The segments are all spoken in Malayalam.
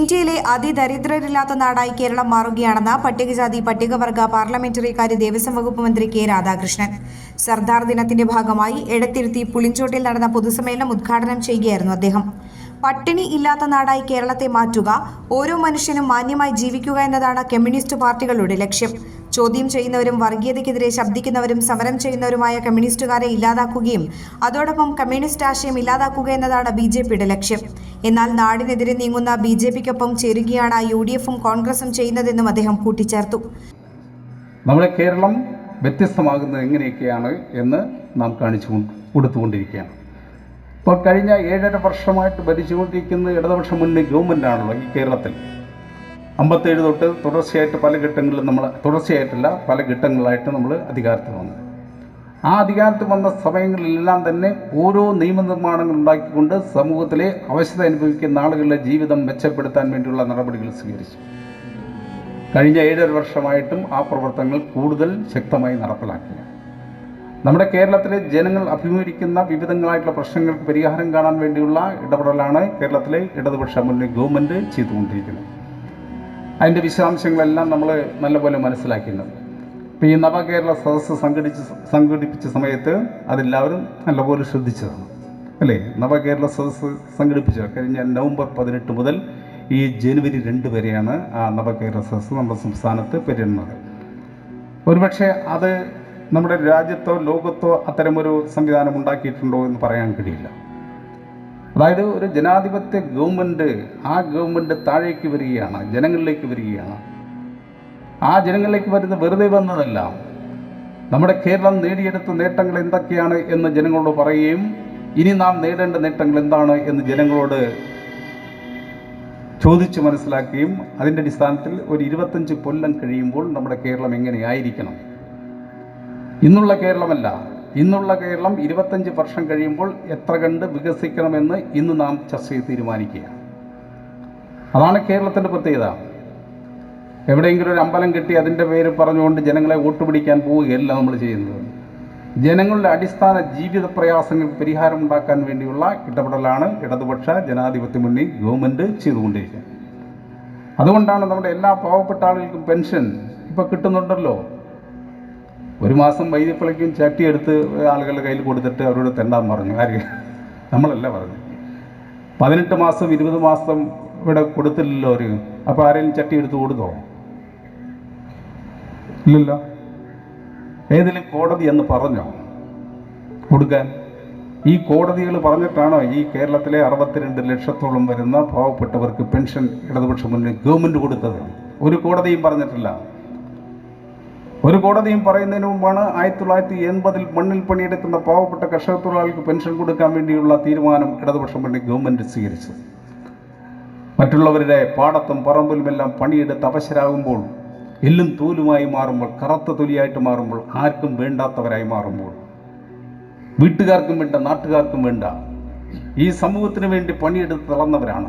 ഇന്ത്യയിലെ അതിദരിദ്രരില്ലാത്ത നാടായി കേരളം മാറുകയാണെന്ന് പട്ടികജാതി പട്ടികവർഗ പാർലമെന്ററി കാര്യ ദേവസ്വം വകുപ്പ് മന്ത്രി കെ രാധാകൃഷ്ണൻ. സർദാർ ദിനത്തിന്റെ ഭാഗമായി എടത്തിരുത്തി പുളിഞ്ചോട്ടിൽ നടന്ന പൊതുസമ്മേളനം ഉദ്ഘാടനം ചെയ്യുകയായിരുന്നു അദ്ദേഹം. പട്ടിണി ഇല്ലാത്ത നാടായി കേരളത്തെ മാറ്റുക ഓരോ മനുഷ്യനും മാന്യമായി ജീവിക്കുക എന്നതാണ് കമ്മ്യൂണിസ്റ്റ് പാർട്ടികളുടെ ലക്ഷ്യം. ചോദ്യം ചെയ്യുന്നവരും വർഗീയതയ്ക്കെതിരെ ശബ്ദിക്കുന്നവരും സമരം ചെയ്യുന്നവരുമായ കമ്മ്യൂണിസ്റ്റുകാരെ ഇല്ലാതാക്കുകയും അതോടൊപ്പം കമ്മ്യൂണിസ്റ്റ് ആശയം ഇല്ലാതാക്കുക എന്നതാണ് ബി ജെ പിയുടെ ലക്ഷ്യം. എന്നാൽ നാടിനെതിരെ നീങ്ങുന്ന ബി ജെ പിക്കൊപ്പം ചേരുകയാണ് യു ഡി എഫും കോൺഗ്രസും ചെയ്യുന്നതെന്നും അദ്ദേഹം കൂട്ടിച്ചേർത്തു. നമ്മുടെ കേരളം വ്യത്യസ്തമാകുന്നത് എങ്ങനെയൊക്കെയാണ് എന്ന് നാം കാണിച്ചു കൊടുത്തുകൊണ്ടിരിക്കുകയാണ്. ഇപ്പോൾ കഴിഞ്ഞ ഏഴര വർഷമായിട്ട് ഭരിച്ചുകൊണ്ടിരിക്കുന്ന ഇടതുപക്ഷ മുന്നണി ഗവൺമെന്റാണല്ലോ ഈ കേരളത്തിൽ. അമ്പത്തേഴ് തൊട്ട് തുടർച്ചയായിട്ട് പല ഘട്ടങ്ങളിലും നമ്മൾ തുടർച്ചയായിട്ടല്ല പല ഘട്ടങ്ങളായിട്ട് നമ്മൾ അധികാരത്തിൽ വന്നു. ആ അധികാരത്തിൽ വന്ന സമയങ്ങളിലെല്ലാം തന്നെ ഓരോ നിയമനിർമ്മാണങ്ങൾ ഉണ്ടാക്കിക്കൊണ്ട് സമൂഹത്തിലെ അവശത അനുഭവിക്കുന്ന ആളുകളുടെ ജീവിതം മെച്ചപ്പെടുത്താൻ വേണ്ടിയുള്ള നടപടികൾ സ്വീകരിച്ചു. കഴിഞ്ഞ ഏഴര വർഷമായിട്ടും ആ പ്രവർത്തനങ്ങൾ കൂടുതൽ ശക്തമായി നടപ്പിലാക്കുക നമ്മുടെ കേരളത്തിലെ ജനങ്ങൾ അഭിമുഖീകരിക്കുന്ന വിവിധങ്ങളായിട്ടുള്ള പ്രശ്നങ്ങൾക്ക് പരിഹാരം കാണാൻ വേണ്ടിയുള്ള ഇടപെടലാണ് കേരളത്തിലെ ഇടതുപക്ഷ മുന്നണി ഗവൺമെന്റ് ചെയ്തുകൊണ്ടിരിക്കുന്നത്. അതിന്റെ വിശദാംശങ്ങളെല്ലാം നമ്മൾ നല്ലപോലെ മനസ്സിലാക്കിയിട്ടുണ്ട് ഇപ്പോൾ ഈ നവകേരള സദസ്സ് സംഘടിച്ച് സംഘടിപ്പിച്ച സമയത്ത് അതെല്ലാവരും നല്ലപോലെ ശ്രദ്ധിച്ചതാണ്. അല്ലേ? നവകേരള സദസ്സ് സംഘടിപ്പിച്ചത് കഴിഞ്ഞ നവംബർ പതിനെട്ട് മുതൽ ഈ ജനുവരി രണ്ട് വരെയാണ് ആ നവകേരള സദസ്സ് നമ്മുടെ സംസ്ഥാനത്ത് പെരുന്നത് ഒരുപക്ഷെ അത് നമ്മുടെ രാജ്യത്തോ ലോകത്തോ അത്തരമൊരു സംവിധാനം ഉണ്ടാക്കിയിട്ടുണ്ടോ എന്ന് പറയാൻ കഴിയില്ല. അതായത് ഒരു ജനാധിപത്യ ഗവൺമെന്റ് ആ ഗവൺമെന്റ് താഴേക്ക് വരികയാണ് ജനങ്ങളിലേക്ക് വരികയാണ്. ആ ജനങ്ങളിലേക്ക് വരുന്ന വെറുതെ വന്നതല്ല. നമ്മുടെ കേരളം നേടിയെടുത്ത നേട്ടങ്ങൾ എന്തൊക്കെയാണ് എന്ന് ജനങ്ങളോട് പറയുകയും ഇനി നാം നേടേണ്ട നേട്ടങ്ങൾ എന്താണ് എന്ന് ജനങ്ങളോട് ചോദിച്ച് മനസ്സിലാക്കുകയും അതിന്റെ അടിസ്ഥാനത്തിൽ ഒരു ഇരുപത്തഞ്ച് കൊല്ലം കഴിയുമ്പോൾ നമ്മുടെ കേരളം എങ്ങനെയായിരിക്കണം? ഇന്നുള്ള കേരളമല്ല. ഇന്നുള്ള കേരളം ഇരുപത്തഞ്ച് വർഷം കഴിയുമ്പോൾ എത്ര കണ്ട് വികസിക്കണമെന്ന് ഇന്ന് നാം ചർച്ച ചെയ്ത് തീരുമാനിക്കുക അതാണ് കേരളത്തിന്റെ പ്രത്യേകത. എവിടെയെങ്കിലും ഒരു അമ്പലം കിട്ടി അതിന്റെ പേര് പറഞ്ഞുകൊണ്ട് ജനങ്ങളെ വോട്ട് പിടിക്കാൻ പോവുകയല്ല നമ്മൾ ചെയ്യുന്നത്. ജനങ്ങളുടെ അടിസ്ഥാന ജീവിത പ്രയാസങ്ങൾക്ക് പരിഹാരമുണ്ടാക്കാൻ വേണ്ടിയുള്ള ഇടപെടലാണ് ഇടതുപക്ഷ ജനാധിപത്യ മുന്നണി ഗവൺമെന്റ് ചെയ്തുകൊണ്ടിരിക്കുന്നത്. അതുകൊണ്ടാണ് നമ്മുടെ എല്ലാ പാവപ്പെട്ട ആളുകൾക്കും പെൻഷൻ ഇപ്പോൾ കിട്ടുന്നുണ്ടല്ലോ. ഒരു മാസം വൈദ്യപ്പളിക്കും ചട്ടിയെടുത്ത് ആളുകളുടെ കയ്യിൽ കൊടുത്തിട്ട് അവരോട് തെണ്ടാൻ പറഞ്ഞു. ആര്? നമ്മളല്ല പറഞ്ഞു. പതിനെട്ട് മാസം ഇരുപത് മാസം ഇവിടെ കൊടുത്തില്ലല്ലോ അവർ അപ്പോൾ ആരെങ്കിലും ചട്ടി എടുത്ത് കൊടുത്തോ? ഇല്ലല്ലോ. ഏതെങ്കിലും കോടതി എന്ന് പറഞ്ഞോ? കൊടുക്കാൻ. ഈ കോടതികൾ പറഞ്ഞിട്ടാണോ ഈ കേരളത്തിലെ അറുപത്തിരണ്ട് ലക്ഷത്തോളം വരുന്ന പാവപ്പെട്ടവർക്ക് പെൻഷൻ ഇടതുപക്ഷ മുന്നിൽ ഗവൺമെന്റ് കൊടുത്തത്? ഒരു കോടതിയും പറഞ്ഞിട്ടില്ല. ഒരു കോടതിയും പറയുന്നതിന് മുമ്പാണ് ആയിരത്തി തൊള്ളായിരത്തി എൺപതിൽ മണ്ണിൽ പണിയെടുക്കുന്ന പാവപ്പെട്ട കർഷക തൊഴിലാളികൾക്ക് പെൻഷൻ കൊടുക്കാൻ വേണ്ടിയുള്ള തീരുമാനം ഇടതുപക്ഷ മുന്നണി ഗവൺമെന്റ് സ്വീകരിച്ചത്. മറ്റുള്ളവരുടെ പാടത്തും പറമ്പിലുമെല്ലാം പണിയെടുത്ത് അവശരാകുമ്പോൾ എല്ലും തോലുമായി മാറുമ്പോൾ കറുത്ത തൊലിയായിട്ട് മാറുമ്പോൾ ആർക്കും വേണ്ടാത്തവരായി മാറുമ്പോൾ വീട്ടുകാർക്കും വേണ്ട നാട്ടുകാർക്കും വേണ്ട ഈ സമൂഹത്തിന് വേണ്ടി പണിയെടുത്ത് തളർന്നവരാണ്.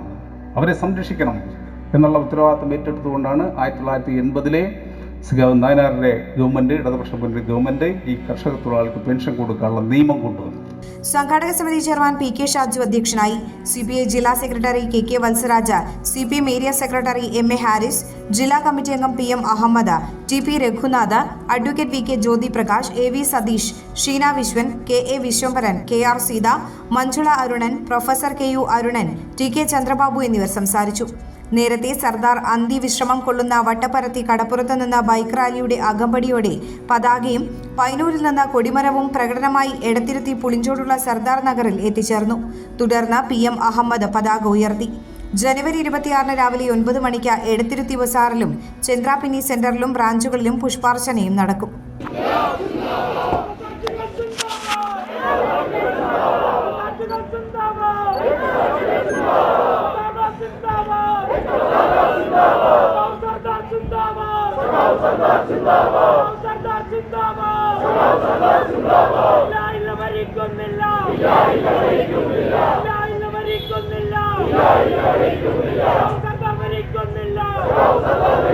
അവരെ സംരക്ഷിക്കണം എന്നുള്ള ഉത്തരവാദിത്തം ഏറ്റെടുത്തുകൊണ്ടാണ് ആയിരത്തി തൊള്ളായിരത്തി എൺപതിലെ നായനാറിന്റെ ഗവൺമെന്റ് ഇടതുപക്ഷ മുന്നണി ഗവൺമെന്റ് ഈ കർഷക തൊഴിലാളികൾക്ക് പെൻഷൻ കൊടുക്കാനുള്ള നിയമം കൊണ്ടുവന്നു. സംഘാടക സമിതി ചെയർമാൻ പി കെ ഷാജു അധ്യക്ഷനായി സി പി ഐ ജില്ലാ secretary K K Valsaraja C P M area secretary M A Haris ജില്ലാ കമ്മിറ്റി അംഗം P M Ahammad T P Raghunath advocate V K Jyothi Prakash A V Satheesh Sheena Viswan K A Viswambharan K R Seetha Manjula Arunan professor K U Arunan T K Chandrababu എന്നിവർ സംസാരിച്ചു. നേരത്തെ സർദാർ അന്ത്യവിശ്രമം കൊള്ളുന്ന വട്ടപ്പരത്തി കടപ്പുറത്ത് നിന്ന് ബൈക്ക് റാലിയുടെ അകമ്പടിയോടെ പതാകയും പൈനൂരിൽ നിന്ന് കൊടിമരവും പ്രകടനമായി എടത്തിരുത്തി പുളിഞ്ചോടുള്ള സർദാർ നഗറിൽ എത്തിച്ചേർന്നു തുടർന്ന് പി എം അഹമ്മദ് പതാക ഉയർത്തി ജനുവരി ഇരുപത്തിയാറിന് രാവിലെ ഒൻപത് മണിക്ക് എടത്തിരുത്തി ബസാറിലും ചന്ദ്രാപിന്നി സെന്ററിലും ബ്രാഞ്ചുകളിലും പുഷ്പാർച്ചനയും നടക്കും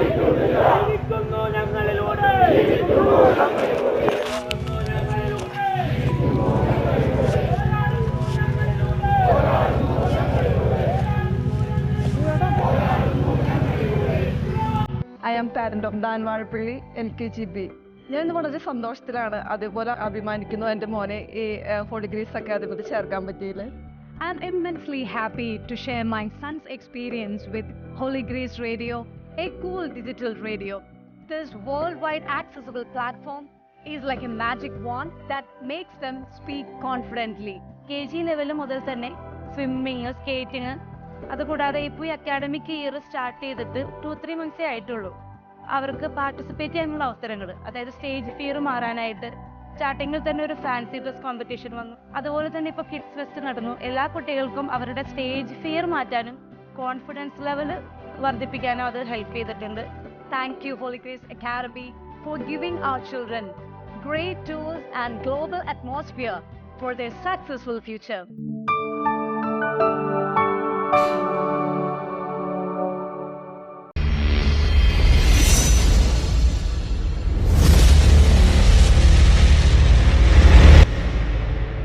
ിക്കുന്നു പാരന്റും Dan Vazhappally L K G B ഞാൻ ഇന്ന് വളരെ സന്തോഷത്തിലാണ് അതേപോലെ അഭിമാനിക്കുന്നു എന്റെ മോനെ ഈ ഹോളി ഗ്രേസ് അക്കാദമിയിൽ ചേർക്കാൻ പറ്റിയില്ല am immensely happy to share my son's experience with Holy Grace Radio, a cool digital radio. This worldwide accessible platform is like a magic wand that makes them speak confidently. K G level മുതൽ തന്നെ സ്വിമ്മിങ് സ്കേറ്റിംഗ് അതുകൂടാതെ ഇപ്പോൾ ഈ അക്കാഡമിക് ഇയർ സ്റ്റാർട്ട് ചെയ്തിട്ട് ടു ത്രീ മന്ത്സേ ആയിട്ടുള്ളൂ. അവർക്ക് പാർട്ടിസിപ്പേറ്റ് ചെയ്യാനുള്ള അവസരങ്ങൾ അതായത് സ്റ്റേജ് ഫിയർ മാറാനായിട്ട് സ്റ്റാർട്ടിങ്ങിൽ തന്നെ ഒരു ഫാൻസി ഡ്രസ് കോമ്പറ്റീഷൻ വന്നു. അതുപോലെ തന്നെ ഇപ്പൊ കിഡ്സ് ഫെസ്റ്റ് നടന്നു. എല്ലാ കുട്ടികൾക്കും അവരുടെ സ്റ്റേജ് ഫിയർ മാറ്റാനും കോൺഫിഡൻസ് ലെവൽ വർദ്ധിപ്പിക്കാനും അത് ഹെൽപ്പ് ചെയ്തിട്ടുണ്ട്. Thank you Holy Crest academy for giving our children great tools and global atmosphere for their successful future